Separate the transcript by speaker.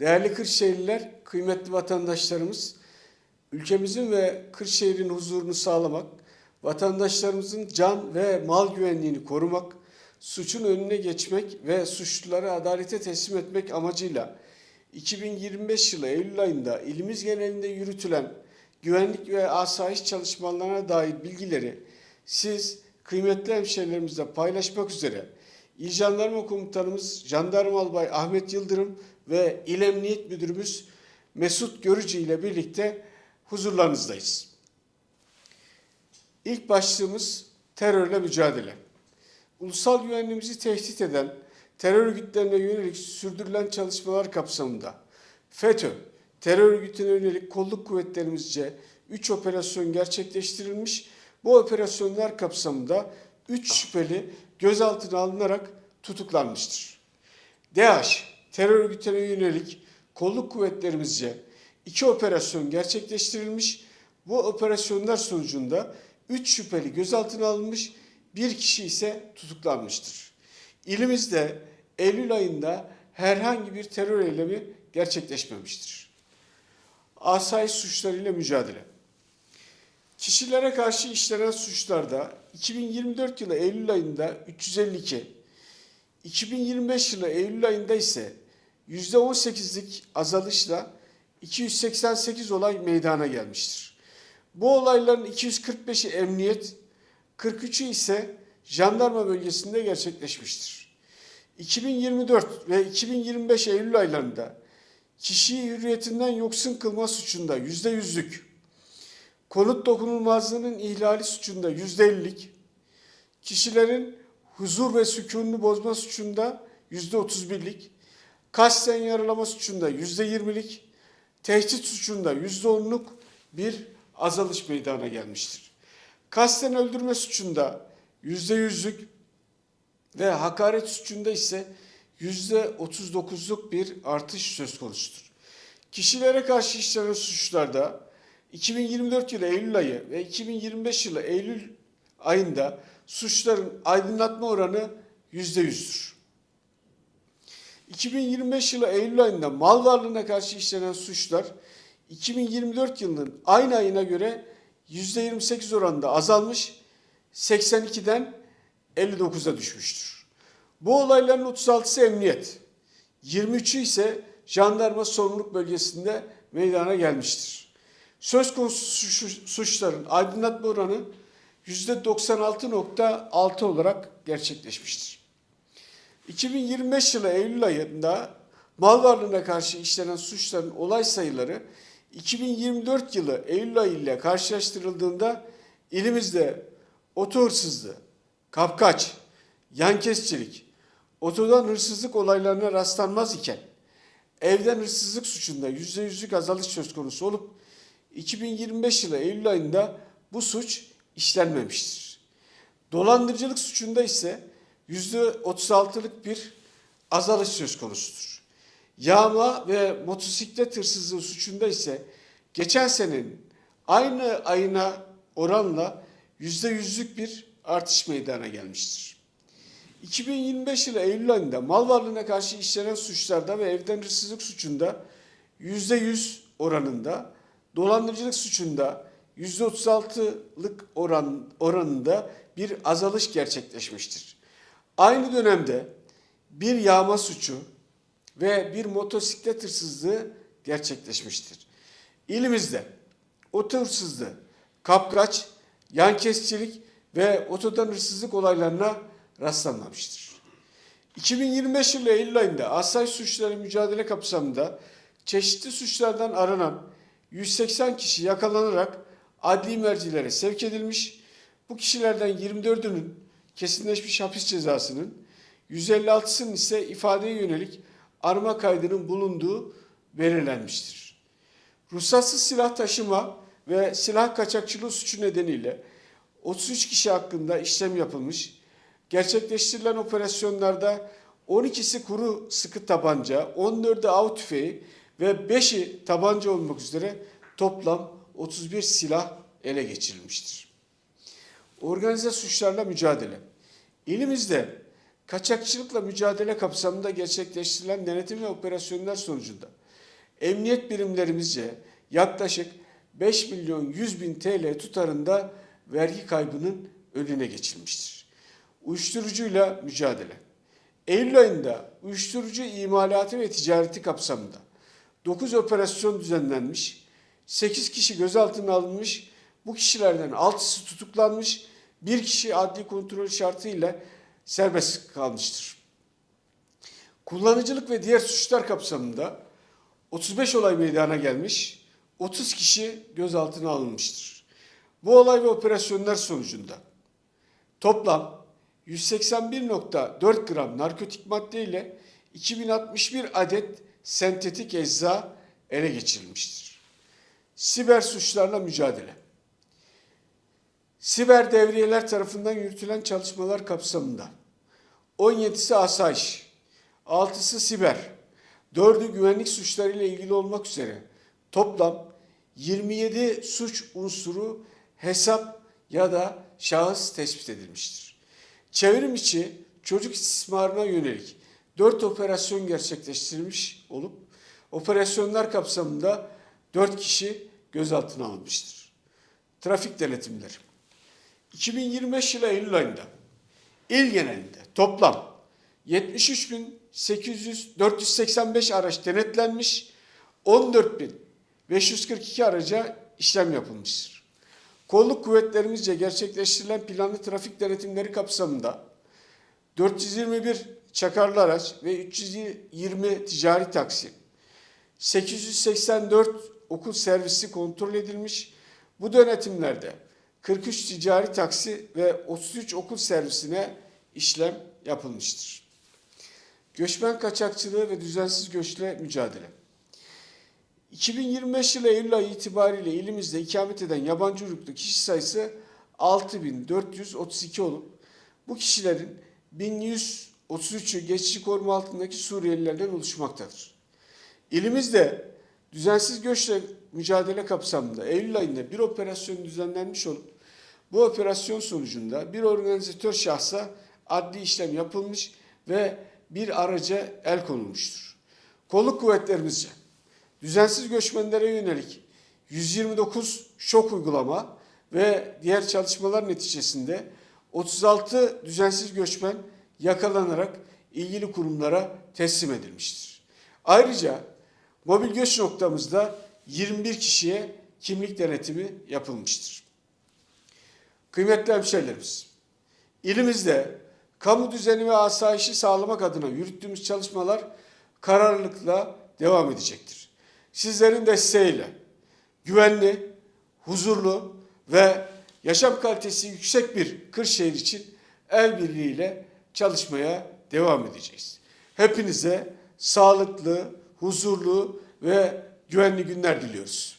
Speaker 1: Değerli Kırşehirliler, kıymetli vatandaşlarımız, ülkemizin ve Kırşehir'in huzurunu sağlamak, vatandaşlarımızın can ve mal güvenliğini korumak, suçun önüne geçmek ve suçluları adalete teslim etmek amacıyla 2025 yılı Eylül ayında ilimiz genelinde yürütülen güvenlik ve asayiş çalışmalarına dair bilgileri siz kıymetli hemşehrilerimizle paylaşmak üzere İl Jandarma Komutanımız Jandarma Albay Ahmet Yıldırım ve İl Emniyet Müdürümüz Mesut Görücü ile birlikte huzurlarınızdayız. İlk başlığımız terörle mücadele. Ulusal güvenliğimizi tehdit eden terör örgütlerine yönelik sürdürülen çalışmalar kapsamında FETÖ, terör örgütüne yönelik kolluk kuvvetlerimizce 3 operasyon gerçekleştirilmiş. Bu operasyonlar kapsamında 3 şüpheli gözaltına alınarak tutuklanmıştır. DAEŞ, terör örgütüne yönelik kolluk kuvvetlerimizce 2 operasyon gerçekleştirilmiş. Bu operasyonlar sonucunda 3 şüpheli gözaltına alınmış, bir kişi ise tutuklanmıştır. İlimizde Eylül ayında herhangi bir terör eylemi gerçekleşmemiştir. Asayiş suçlarıyla mücadele. Kişilere karşı işlenen suçlarda 2024 yılı Eylül ayında 352, 2025 yılı Eylül ayında ise %18'lik azalışla 288 olay meydana gelmiştir. Bu olayların 245'i emniyet, 43'ü ise jandarma bölgesinde gerçekleşmiştir. 2024 ve 2025 Eylül aylarında kişiyi hürriyetinden yoksun kılma suçunda yüzde yüzlük, konut dokunulmazlığının ihlali suçunda yüzde ellilik, kişilerin huzur ve sükununu bozma suçunda yüzde otuz birlik, kasten yaralama suçunda yüzde yirmilik, tehdit suçunda yüzde onluk bir azalış meydana gelmiştir. Kasten öldürme suçunda yüzde yüzlük ve hakaret suçunda ise yüzde otuz dokuzluk bir artış söz konusudur. Kişilere karşı işlenen suçlarda 2024 yılı Eylül ayı ve 2025 yılı Eylül ayında suçların aydınlatma oranı yüzde yüzdür. 2025 yılı Eylül ayında mal varlığına karşı işlenen suçlar 2024 yılının aynı ayına göre %28 oranında azalmış, 82'den 59'a düşmüştür. Bu olayların 36'sı emniyet, 23'ü ise jandarma sorumluluk bölgesinde meydana gelmiştir. Söz konusu suç- suçların aydınlatma oranı %96.6 olarak gerçekleşmiştir. 2025 yılı Eylül ayında mal varlığına karşı işlenen suçların olay sayıları 2024 yılı Eylül ayı ile karşılaştırıldığında ilimizde oto hırsızlığı, kapkaç, yan kesicilik, otodan hırsızlık olaylarına rastlanmaz iken evden hırsızlık suçunda yüzde yüzlük azalış söz konusu olup 2025 yılı Eylül ayında bu suç işlenmemiştir. Dolandırıcılık suçunda ise %36'lık bir azalış söz konusudur. Yağma ve motosiklet hırsızlığı suçunda ise geçen senenin aynı ayına oranla %100'lük bir artış meydana gelmiştir. 2025 yılı Eylül ayında mal varlığına karşı işlenen suçlarda ve evden hırsızlık suçunda %100 oranında, dolandırıcılık suçunda %36'lık oran, oranında bir azalış gerçekleşmiştir. Aynı dönemde bir yağma suçu ve bir motosiklet hırsızlığı gerçekleşmiştir. İlimizde oto hırsızlığı, kapkaç, yan kesicilik ve otodan hırsızlık olaylarına rastlanmamıştır. 2025 yılı Eylül ayında asayiş suçları mücadele kapsamında çeşitli suçlardan aranan 180 kişi yakalanarak adli mercilere sevk edilmiş. Bu kişilerden 24'ünün kesinleşmiş hapis cezasının, 156'sının ise ifadeye yönelik arama kaydının bulunduğu belirlenmiştir. Ruhsatsız silah taşıma ve silah kaçakçılığı suçu nedeniyle 33 kişi hakkında işlem yapılmış. Gerçekleştirilen operasyonlarda 12'si kuru sıkı tabanca, 14'ü av tüfeği ve 5'i tabanca olmak üzere toplam 31 silah ele geçirilmiştir. Organize suçlarla mücadele. İlimizde kaçakçılıkla mücadele kapsamında gerçekleştirilen denetim ve operasyonlar sonucunda emniyet birimlerimizce yaklaşık 5 milyon 100 bin TL tutarında vergi kaybının önüne geçilmiştir. Uyuşturucuyla mücadele. Eylül ayında uyuşturucu imalatı ve ticareti kapsamında 9 operasyon düzenlenmiş, 8 kişi gözaltına alınmış, bu kişilerden 6'sı tutuklanmış, bir kişi adli kontrol şartıyla serbest kalmıştır. Kullanıcılık ve diğer suçlar kapsamında 35 olay meydana gelmiş, 30 kişi gözaltına alınmıştır. Bu olay ve operasyonlar sonucunda toplam 181.4 gram narkotik madde ile 2061 adet sentetik ecza ele geçirilmiştir. Siber suçlarla mücadele. Siber devriyeler tarafından yürütülen çalışmalar kapsamında 17'si asayiş, 6'sı siber, 4'ü güvenlik suçları ile ilgili olmak üzere toplam 27 suç unsuru hesap ya da şahıs tespit edilmiştir. Çevrim içi çocuk istismarına yönelik 4 operasyon gerçekleştirilmiş olup operasyonlar kapsamında 4 kişi gözaltına alınmıştır. Trafik denetimleri. 2025 yılı Eylül ayında il genelinde toplam 73.800 araç denetlenmiş, 14.542 araca işlem yapılmıştır. Kolluk kuvvetlerimizce gerçekleştirilen planlı trafik denetimleri kapsamında 421 çakarlı araç ve 320 ticari taksi, 884 okul servisi kontrol edilmiş. Bu denetimlerde 43 ticari taksi ve 33 okul servisine işlem yapılmıştır. Göçmen kaçakçılığı ve düzensiz göçle mücadele. 2025 yılı Eylül ayı itibariyle ilimizde ikamet eden yabancı uyruklu kişi sayısı 6432 olup bu kişilerin 1133'ü geçici koruma altındaki Suriyelilerden oluşmaktadır. İlimizde düzensiz göçle mücadele kapsamında Eylül ayında bir operasyon düzenlenmiş olup bu operasyon sonucunda bir organizatör şahsa adli işlem yapılmış ve bir araca el konulmuştur. Kolluk kuvvetlerimizce düzensiz göçmenlere yönelik 129 şok uygulama ve diğer çalışmalar neticesinde 36 düzensiz göçmen yakalanarak ilgili kurumlara teslim edilmiştir. Ayrıca mobil göç noktamızda 21 kişiye kimlik denetimi yapılmıştır. Kıymetli hemşehrilerimiz, ilimizde kamu düzeni ve asayişi sağlamak adına yürüttüğümüz çalışmalar kararlılıkla devam edecektir. Sizlerin desteğiyle güvenli, huzurlu ve yaşam kalitesi yüksek bir Kırşehir için el birliğiyle çalışmaya devam edeceğiz. Hepinize sağlıklı, huzurlu ve güvenli günler diliyoruz.